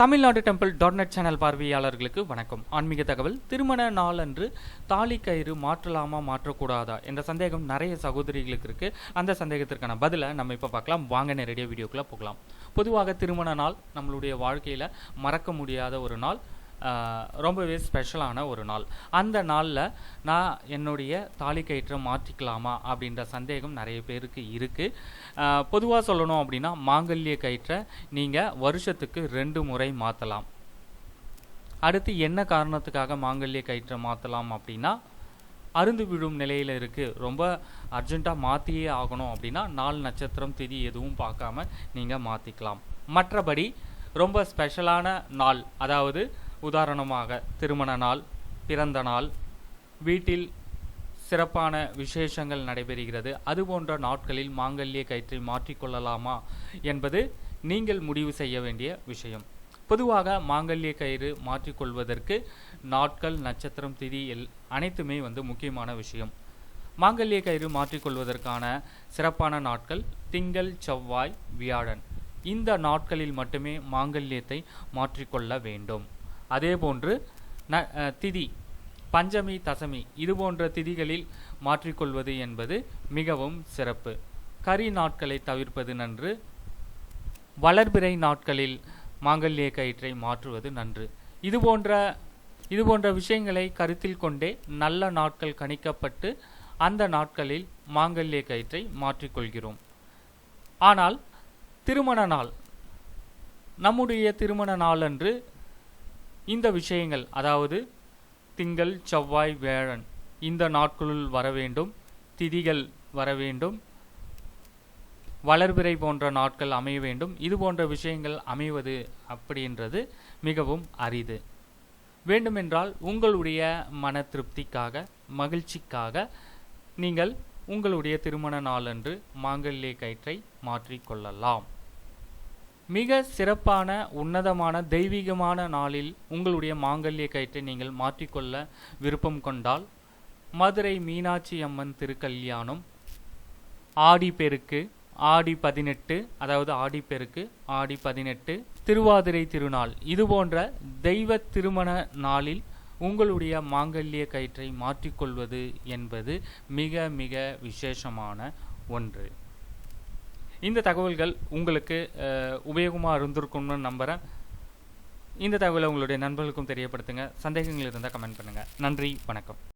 Tamil Nadu temple. Dot net channel பார்வையாளர்களுக்கு வணக்கம். ஆன்மீக தகவல் திருமண நாள் அன்று தாலி கயிறு மாற்றலாமா மாற்றக்கூடாதா என்ற சந்தேகம் நிறைய சகோதரிகளுக்கு இருக்கு. அந்த சந்தேகத்திற்கான பதிலை நம்ம இப்போ பார்க்கலாம். வாங்க நேரடியாக வீடியோக்குள்ளே போகலாம். பொதுவாக திருமண நாள் நம்மளுடைய வாழ்க்கையில் மறக்க முடியாத ஒரு நாள். ரொம்பவே ஸ்பெஷலான ஒரு நாள். அந்த நாளில் நான் என்னுடைய தாலி கயிற்றை மாற்றிக்கலாமா அப்படின்ற சந்தேகம் நிறைய பேருக்கு இருக்குது பொதுவாக சொல்லணும் அப்படின்னா மாங்கல்ய கயிற்றை நீங்கள் வருஷத்துக்கு ரெண்டு முறை மாற்றலாம் அடுத்து என்ன காரணத்துக்காக மாங்கல்ய கயிற்றை மாற்றலாம் அப்படின்னா அருந்து விழும் நிலையில் இருக்குது ரொம்ப அர்ஜெண்ட்டாக மாற்றியே ஆகணும் அப்படின்னா நாள் நட்சத்திரம் திதி எதுவும் பார்க்காம நீங்கள் மாற்றிக்கலாம் மற்றபடி ரொம்ப ஸ்பெஷலான நாள் அதாவது உதாரணமாக திருமண நாள் பிறந்த நாள் வீட்டில் சிறப்பான விசேஷங்கள் நடைபெறுகிறது. அது போன்ற நாட்களில் மாங்கல்ய கயிற்றை மாற்றிக்கொள்ளலாமா என்பது நீங்கள் முடிவு செய்ய வேண்டிய விஷயம். பொதுவாக மாங்கல்ய கயிறு மாற்றிக்கொள்வதற்கு நாட்கள் நட்சத்திரம் திதி எல் அனைத்துமே வந்து முக்கியமான விஷயம். மாங்கல்ய கயிறு மாற்றிக்கொள்வதற்கான சிறப்பான நாட்கள் திங்கள் செவ்வாய் வியாழன். இந்த நாட்களில் மட்டுமே மாங்கல்யத்தை மாற்றிக்கொள்ள வேண்டும். அதேபோன்று ந திதி பஞ்சமி தசமி இது போன்ற திதிகளில் மாற்றிக்கொள்வது என்பது மிகவும் சிறப்பு. கரி நாட்களை தவிர்ப்பது நன்று. வளர்பிறை நாட்களில் மாங்கல்ய கயிற்றை மாற்றுவது நன்று. இது போன்ற இது போன்ற விஷயங்களை கருத்தில் கொண்டே நல்ல நாட்கள் கணிக்கப்பட்டு அந்த நாட்களில் மாங்கல்ய கயிற்றை மாற்றிக்கொள்கிறோம். ஆனால் திருமண நாள் நம்முடைய திருமண நாளன்று இந்த விஷயங்கள் அதாவது திங்கள் செவ்வாய் வேழன் இந்த நாட்களுள் வர வேண்டும் திதிகள் வர வேண்டும் வளர்பிறை போன்ற நாட்கள் அமைய வேண்டும் இது போன்ற விஷயங்கள் அமைவது அப்படின்றது மிகவும் அரிது. வேண்டுமென்றால் உங்களுடைய மன திருப்திக்காக மகிழ்ச்சிக்காக நீங்கள் உங்களுடைய திருமண நாளன்று மாங்கல்ய கயிற்றை மாற்றிக்கொள்ளலாம். மிக சிறப்பான உன்னதமான தெய்வீகமான நாளில் உங்களுடைய மாங்கல்ய கயிற்றை நீங்கள் மாற்றிக்கொள்ள விருப்பம் கொண்டால் மதுரை மீனாட்சி அம்மன் திருக்கல்யாணம் ஆடி பெருக்கு ஆடி பதினெட்டு அதாவது ஆடி பெருக்கு ஆடி பதினெட்டு திருவாதிரை திருநாள். இது போன்ற தெய்வ திருமண நாளில் உங்களுடைய மாங்கல்ய கயிற்றை மாற்றிக்கொள்வது என்பது மிக மிக விசேஷமான ஒன்று. இந்த தகவல்கள் உங்களுக்கு உபயோகமாக இருந்திருக்கும்னு நம்புகிறேன் இந்த தகவலை உங்களுடைய நண்பர்களுக்கும் தெரியப்படுத்துங்க. சந்தேகங்கள் இருந்தால் கமெண்ட் பண்ணுங்கள் நன்றி வணக்கம்.